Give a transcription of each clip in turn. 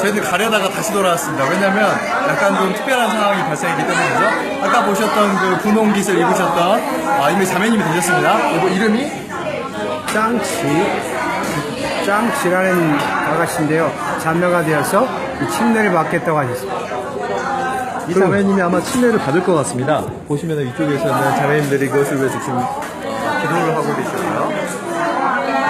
저희들 가려다가 다시 돌아왔습니다. 왜냐면 약간 좀 특별한 상황이 발생했기 때문이죠. 아까 보셨던 그 분홍 깃을 입으셨던 아, 이미 자매님이 되셨습니다. 그리고 이름이 짱치 짱치라는 아가씨인데요 자매가 되어서 이 침례를 받겠다고 하셨습니다 이 자매님이 아마 침례를 받을 것 같습니다. 보시면 이쪽에서는 자매님들이 그것을 위해서 지금 어, 기도를 하고 계시고요.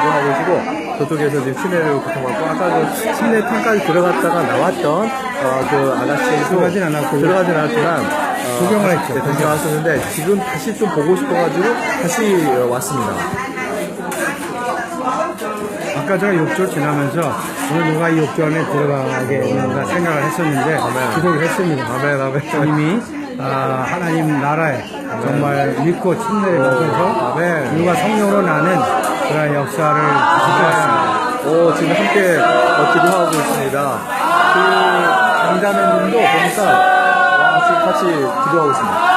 기도하고 계시고 저쪽에서 지금 침례를 고통받고 아까 그 침례탕까지 들어갔다가 나왔던 어, 그 아가씨도 들어가진 않았고요. 들어가진 않았지만 어, 구경을 했죠. 네, 구경 왔었는데 지금 다시 좀 보고 싶어가지고 다시 어, 왔습니다. 아까 제가 욕조 지나면서 오늘 누가 이 욕조 안에 들어가겠는가 생각을 했었는데 기도를 했습니다 아멘 아멘 이미 아, 하나님 나라에 정말 믿고 침례를 아멘. 누가 성령으로 나는 그런 역사를 지켰습니다 오, 지금 함께 어, 기도 하고 있습니다. 그 장자매 님도 보니까 와, 지금 같이 기도하고 있습니다.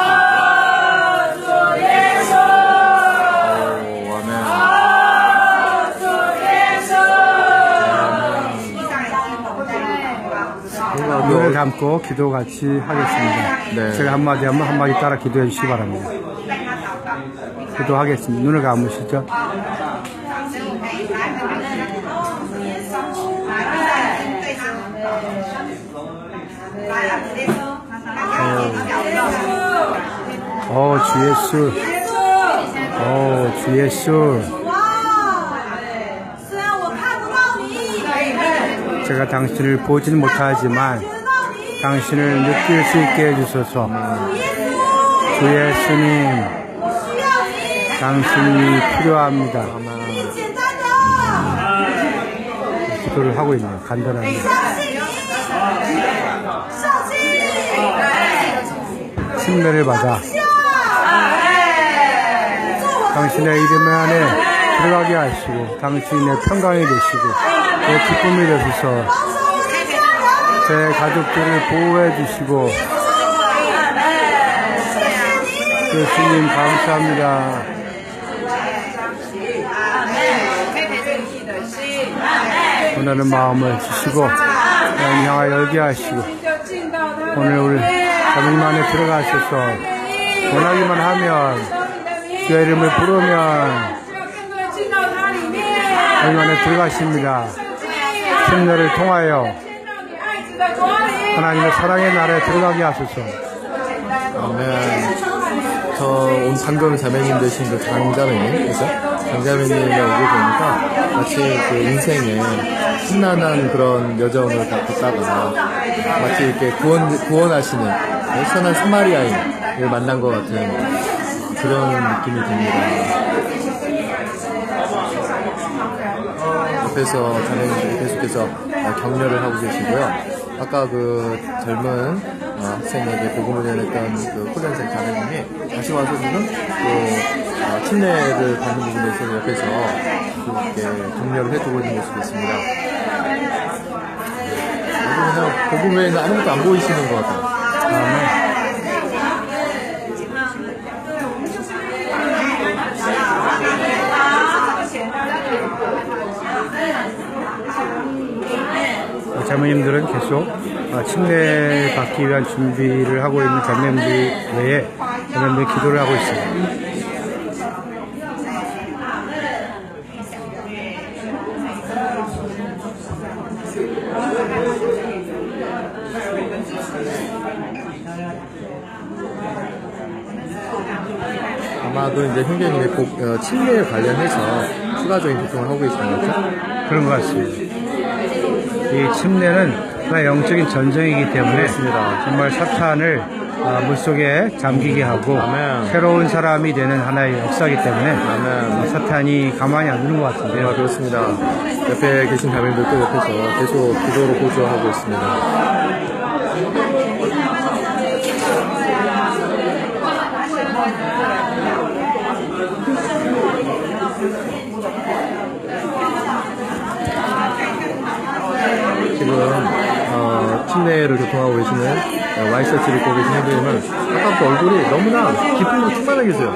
눈을 그, 감고 기도 같이 하겠습니다. 네. 제가 한마디 한마디 따라 기도해 주시기 바랍니다. 기도하겠습니다. 눈을 감으시죠. 어, 어, 주 예수. 어, 주 예수. 제가 당신을 보지는 못하지만 당신을 느낄 수 있게 해주소서. 주 예수님, 당신이 필요합니다. 기도를 하고 있네요. 간단합니다. 침례를 받아 당신의 이름 안에 들어가게 하시고 당신의 평강이 되시고 내 기쁨이 되셔서 제 가족들을 보호해 주시고 그 예수님 감사합니다. 원하는 마음을 주시고 양양하 열게 하시고 오늘 우리 자매님 안에 들어가셔서 원하기만 하면 주의 이름을 부르면 하나님 안에 들어가십니다. 침례를 통하여 하나님의 사랑의 나라에 들어가게 하소서. 아멘. 저 오늘 방금 자매님 되신 그 장자매님, 그죠? 장자매님이 오고 보니까 마치 그 인생에 신난한 그런 여정을 걷다가 마치 이렇게 구원, 구원하시는 네, 선한 사마리아인을 만난 것 같은 그런 느낌이 듭니다. 옆에서 자매님들이 계속해서 어, 격려를 하고 계시고요. 아까 그 젊은 어, 학생에게 복음을 전했던 그 훈련생 자매님이 다시 와서 지금 그 어, 침례를 받는 부분에 있어서 옆에서 이렇게 격려를 해주고 있는 모습이 있습니다. 여기 그냥 복음 외에는 아무것도 안 보이시는 것 같아요. 자매님들은 계속 어, 침례 받기 위한 준비를 하고 있는 자매님들 외에 자매님들 기도를 하고 있습니다. 아마도 이제 형제님의 복, 어, 침례에 관련해서 추가적인 고통을 하고 계시는 거죠? 그런 것 같습니다. 이 침례는 하나의 영적인 전쟁이기 때문에 그렇습니다. 정말 사탄을 아, 물속에 잠기게 하고 아멘. 새로운 사람이 되는 하나의 역사이기 때문에 아멘. 어, 사탄이 가만히 안 두는 것 네, 같은데요. 그렇습니다. 옆에 계신 가면들도 옆에서 계속 기도로 고조하고 있습니다. 지금 어, 침례를 교통하고 계시는 어, 와이셔츠를 입고 계신 형님은 아까부터 얼굴이 너무나 기쁨으로 충만해 계세요.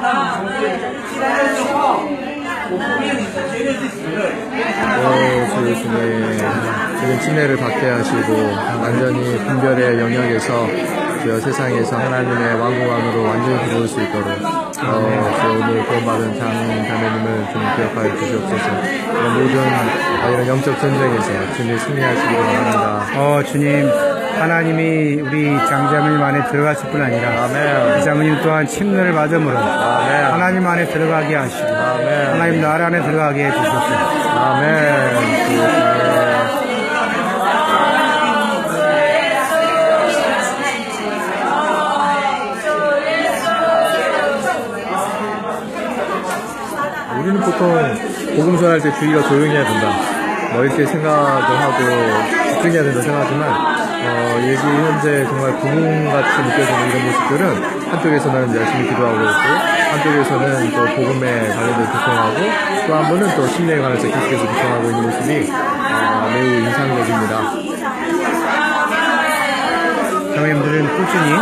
아, 네. 예수 예수님 지금 침례를 받게 하시고 완전히 분별의 영역에서 주여 세상에서 하나님의 왕국왕으로 완전히 들어올 수 있도록 어, 주여 오늘 그 구원받은 장 자매님을 좀 기억하여 주시옵소서. 모든 어, 이런 영적 전쟁에서 주님 승리하시기를 바랍니다. 어 주님. 하나님이 우리 장자매님 안에 들어갔을 뿐 아니라 아멘. 이 장모님 또한 침례를 받음으로 아멘. 하나님 안에 들어가게 하시고 아멘. 하나님 나라 안에 들어가게 해주소서. 아멘. 우리는 보통 복음 전할 때 주의가 조용해야 된다. 뭐 이렇게 생각을 하고 집중해야 된다 생각하지만 어, 예지 현재 정말 부흥같이 느껴지는 이런 모습들은 한쪽에서는 열심히 기도하고 있고 한쪽에서는 또 복음에 관련돼서 교통하고 또 한 번은 또 신뢰에 관해서 계속해서 교통하고 있는 모습이 어, 매우 인상적입니다. 장모님들은 꾸준히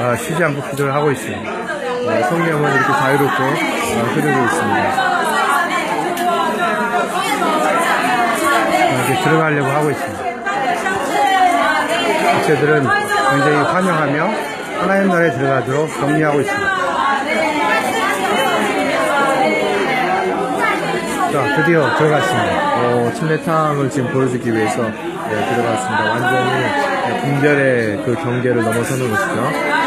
어, 쉬지 않고 기도를 하고 있습니다. 어, 성령은 이렇게 자유롭게 어, 흐르고 있습니다. 어, 이렇게 들어가려고 하고 있습니다. 지체들은 굉장히 환영하며 하나님 나라에 들어가도록 격려하고 있습니다. 자, 드디어 들어갔습니다. 어, 침례탕을 지금 보여주기 위해서 네, 들어갔습니다. 완전히 네, 분별의 그 경계를 넘어서는 것이죠.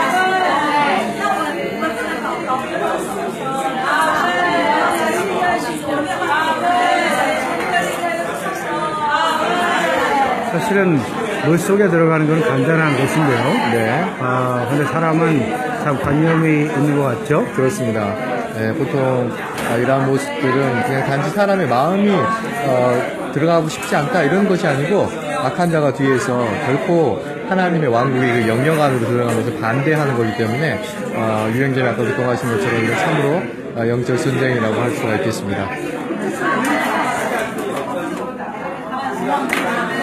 사실은 물 속에 들어가는 건 간단한 것인데요. 네, 아, 근데 사람은 참 관념이 있는 것 같죠? 그렇습니다. 네, 보통 아, 이러한 모습들은 그냥 단지 사람의 마음이 어, 들어가고 싶지 않다 이런 것이 아니고 악한 자가 뒤에서 결코 하나님의 왕국의 그 영역 안으로 들어가는 것을 반대하는 거기 때문에 어, 유행점이 아까 교통하신 것처럼 이건 참으로 어, 영적 전쟁이라고 할 수가 있겠습니다.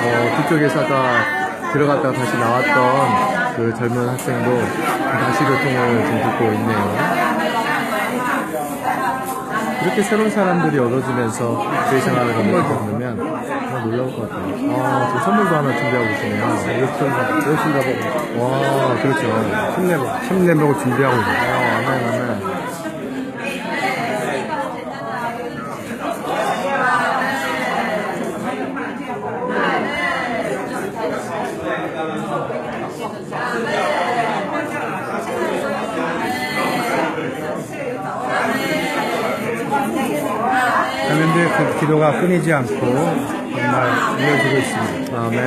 어, 뒤쪽에서가 들어갔다가 다시 나왔던 그 젊은 학생도 다시 교통을 좀 듣고 있네요. 이렇게 새로운 사람들이 얻어지면서 제 생활을 건너보면 정말 놀라울 것 같아요. 아, 지금 선물도 하나 준비하고 계시네요. 무엇인가 보고. 와, 그렇죠. 힘내고, 힘내보고 준비하고 있습니다. 아, 아멘, 아멘. 그런데 그 기도가 끊이지 않고 정말 이어지고 있습니다. 아멘.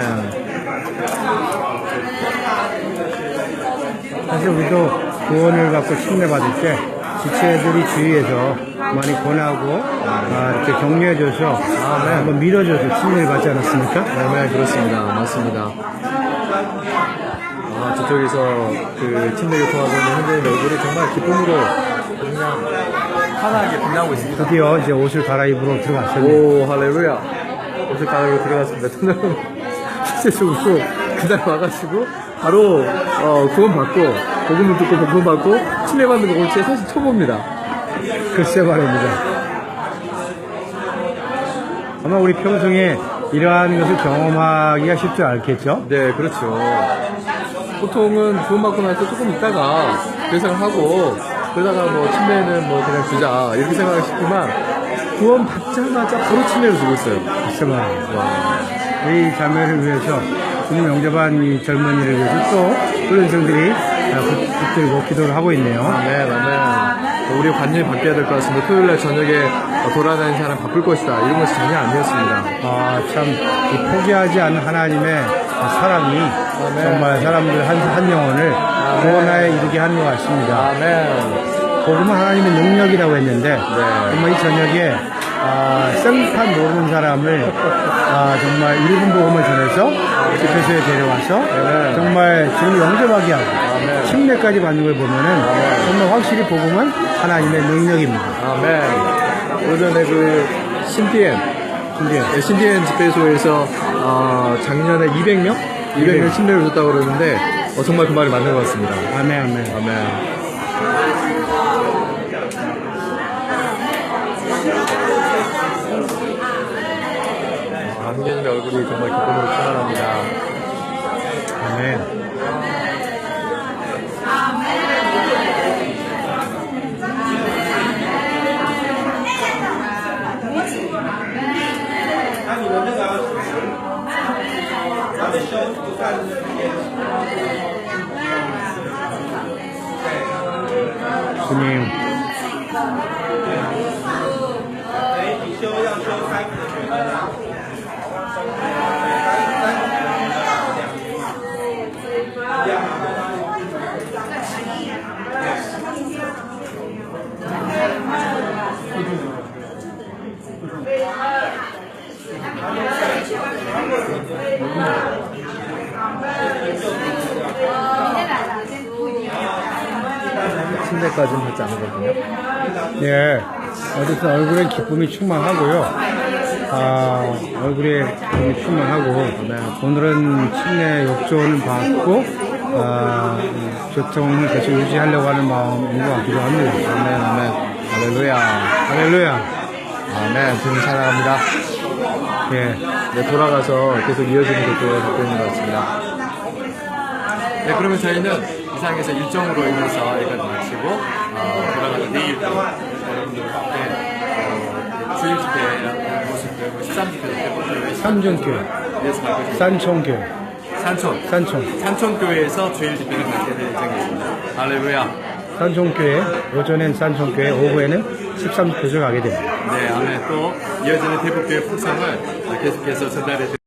사실 우리도 구원을 받고 침례받을 때 지체들이 주위에서 많이 권하고 아, 이렇게 격려해줘서 한번 밀어줘서 침례를 받지 않았습니까? 네, 그렇습니다. 맞습니다. 아, 저쪽에서 그 침대 교통하고 있는 현대인 얼굴이 정말 기쁨으로 그냥 환하게 빛나고 있습니다. 드디어 이제 옷을 갈아입으러 들어갔어요. 오, 할렐루야. 옷을 갈아입고 들어갔습니다. 저는 실제적으로 그날 와가지고 바로 어, 구원 받고 복음을 듣고 복음 받고 침례 받는 거 올지 사실 초보입니다. 글쎄 말입니다. 아마 우리 평생에 이러한 것을 경험하기가 쉽지 않겠죠? 네, 그렇죠. 보통은 구원 받고 나서 조금 있다가 그 생각을 하고 그러다가 뭐 침례는 뭐 그냥 주자 이렇게 생각을 싶지만 구원 받자마자 바로 침례를 주고 있어요. 와, 이 자매를 위해서 주님 영접한 이 젊은이를 위해서 또 훈련생들이 아, 붙- 붙들고 기도를 하고 있네요. 아멘, 아멘. 우리 관념이 바뀌어야 될 것 같습니다. 토요일 날 저녁에 돌아다니는 사람 바쁠 것이다. 이런 것이 전혀 아니었습니다. 아, 참, 이 포기하지 않는 하나님의 사랑이 정말 사람들 한, 한 영혼을 구원하에 이르게 하는 것 같습니다. 아멘. 복음은 하나님의 능력이라고 했는데, 정말 이 저녁에, 아, 생판 모르는 사람을, 아, 정말 일본 복음을 전해서 집회소에 데려와서, 네. 정말 지금 영접하게 하고, 침례까지 받는 걸 보면은, 정말 확실히 복음은 하나님의 능력입니다. 아멘. 오전에 그 신디엔, 신디엔, 네, 신디엔 집회소에서 어, 작년에 200명? 200명 침례를 줬다고 그러는데 어, 정말 그 말이 맞는 것 같습니다. 아멘, 아멘. 아멘. 아, 형님의 얼굴이 정말 기쁨으로 충만합니다. 아멘. 아멘. 嗯 침대까지는 받지 않거든요. 예, 어쨌든 얼굴에 기쁨이 충만하고요. 아, 얼굴에 기쁨이 충만하고, 네, 오늘은 침례 욕조를 받고, 아, 교통을 계속 유지하려고 하는 마음인 것 같기도 합니다. 아멘, 아멘. 할렐루야. 할렐루야. 아멘. 주님 사랑합니다. 예, 네, 돌아가서 계속 이어지는 것도 갖고 있는 것 같습니다. 네, 그러면 저희는 이상에서 일정으로 인해서 여기까지 마치고, 어, 돌아가서 내일 어, 주일 집회 모습들, 13집회 때 삼중교회, 에서 가고 있습니다. 산총교회, 산촌. 산총. 산촌교회에서 주일 집회를 갖게 될 예정입니다. 할렐루야. 산총교회, 오전엔 산총교회, 오후에는 13교조 가게 됩니다. 네, 아멘. 또 이어지는 대북교회 풍성을 계속해서 전달해